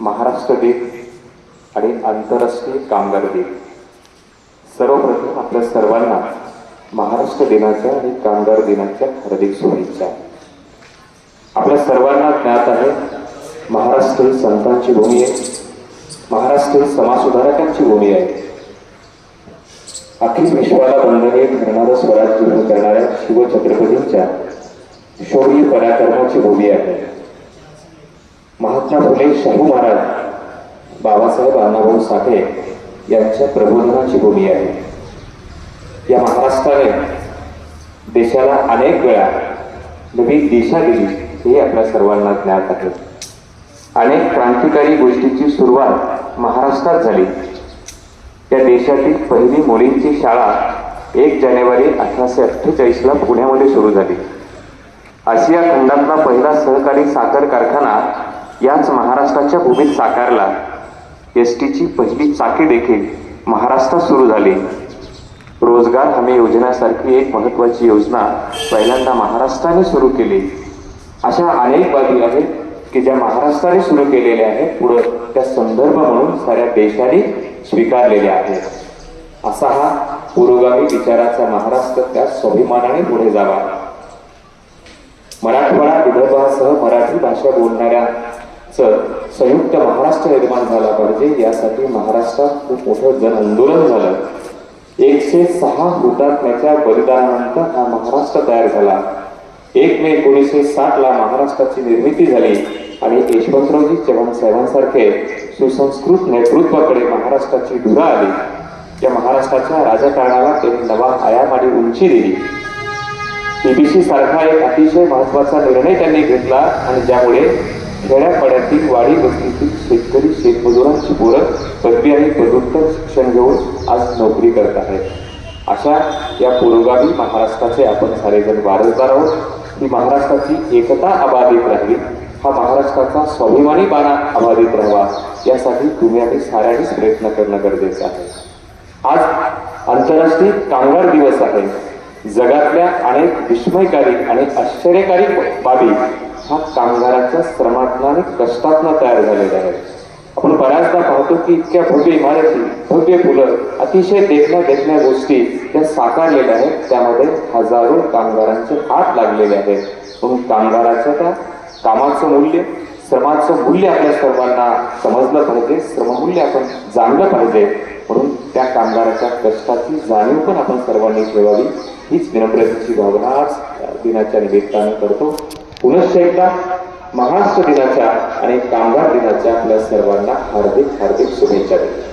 महाराष्ट्र दिन आणि आंतरराष्ट्रीय कामगार दिन सर्वप्रथम आपल्या सर्वांना महाराष्ट्र दिनाच्या आणि कामगार दिनाच्या हार्दिक शुभेच्छा. आपल्या सर्वांना ज्ञात आहे महाराष्ट्र ही संतांची भूमी आहे. महाराष्ट्र ही समाजसुधारकांची भूमी आहे. अखिल विश्वाला बंधने धरणारं स्वराज्य करणाऱ्या शिवछत्रपतींच्या शौर्य पराक्रमाची भूमी आहे. महात्मा फुले शाहू महाराज बाबासाहेब अण्णाभाऊ साठे यांच्या प्रबोधनाची भूमी आहे. या महाराष्ट्राने देशाला अनेक वेळा नवी दिशा दिली हे आपल्या सर्वांना ज्ञात आहे. अनेक क्रांतिकारी गोष्टीची सुरुवात महाराष्ट्रात झाली. त्या देशातील पहिली मुलींची शाळा एक जानेवारी अठराशे अठ्ठेचाळीसला पुण्यामध्ये सुरू झाली. आशिया खंडातला पहिला सहकारी साखर कारखाना याच महाराष्ट्राच्या भूमीत साकारला. एस टीची पहिली चाके देखील महाराष्ट्रात सुरू झाली. रोजगार हमी योजनेसारखी एक महत्वाची योजना पहिल्यांदा महाराष्ट्राने सुरू केली. अशा अनेक बाबी आहेत की ज्या महाराष्ट्राने सुरू केलेल्या आहेत पुढं त्या संदर्भ म्हणून साऱ्या देशाने स्वीकारलेल्या आहेत. असा हा पुरोगामी विचाराचा महाराष्ट्र त्या स्वाभिमानाने पुढे जावा. मराठवाडा विदर्भासह मराठी भाषा बोलणाऱ्या संयुक्त महाराष्ट्र निर्माण झाला पाहिजे. यासाठी महाराष्ट्रात खूप मोठं जन आंदोलन झालं. एकशे सहा हुतात्म्याच्या बलिदानानंतर हा महाराष्ट्र तयार झाला. एक मे एकोणीसशे साठ ला महाराष्ट्राची निर्मिती झाली आणि यशवंतरावजी चव्हाण साहेबांसारखे सुसंस्कृत नेतृत्वाकडे महाराष्ट्राची धुरा आली. या महाराष्ट्राच्या राजकारणाला त्यांनी नवा आयाम आणि उंची दिली. पीबीसी सारखा एक अतिशय महत्त्वाचा निर्णय त्यांनी घेतला आणि ज्यामुळे खेड्यापाड्यातील वाडी वस्तीतील शेतकरी शेतमजुरांची पोरं पदवी आणि पदव्युत्तर शिक्षण घेऊन आज नोकरी करत आहेत. अशा या पुरोगामी महाराष्ट्राचे आपण सारेजण वारसदार आहोत. ही महाराष्ट्राची एकता अबाधित राहिली. हा महाराष्ट्राचा स्वाभिमानी बाणा अबाधित राहावा. यासाठी तुम्ही आणि साऱ्यांनीच प्रयत्न करणं गरजेचं आहे. आज आंतरराष्ट्रीय कामगार दिवस आहे. जगातल्या अनेक विस्मयकारी आणि आश्चर्यकारी बाबी हा कामगाराच्या श्रमातनं आणि कष्टातनं तयार झालेला आहे. आपण बऱ्याचदा पाहतो की इतक्या भव्य इमारती भव्य फुलं अतिशय देखण्या देखण्या गोष्टी त्या साकारलेल्या आहेत. त्यामध्ये हजारो कामगारांचे हात लागलेले आहेत. म्हणून कामगाराच्या त्या कामाचं मूल्य श्रमाचं मूल्य आपल्या सर्वांना समजलं पाहिजे. श्रममूल्य आपण जाणलं पाहिजे. म्हणून त्या कामगाराच्या कष्टाची जाणीव पण आपण सर्वांनी ठेवावी. हीच विनम्रतेची भावना आज दिनाच्या निमित्तानं करतो. पुनश्च एकदा महाराष्ट्र दिनाच्या आणि कामगार दिनाच्या आपल्या सर्वांना हार्दिक हार्दिक शुभेच्छा देतो.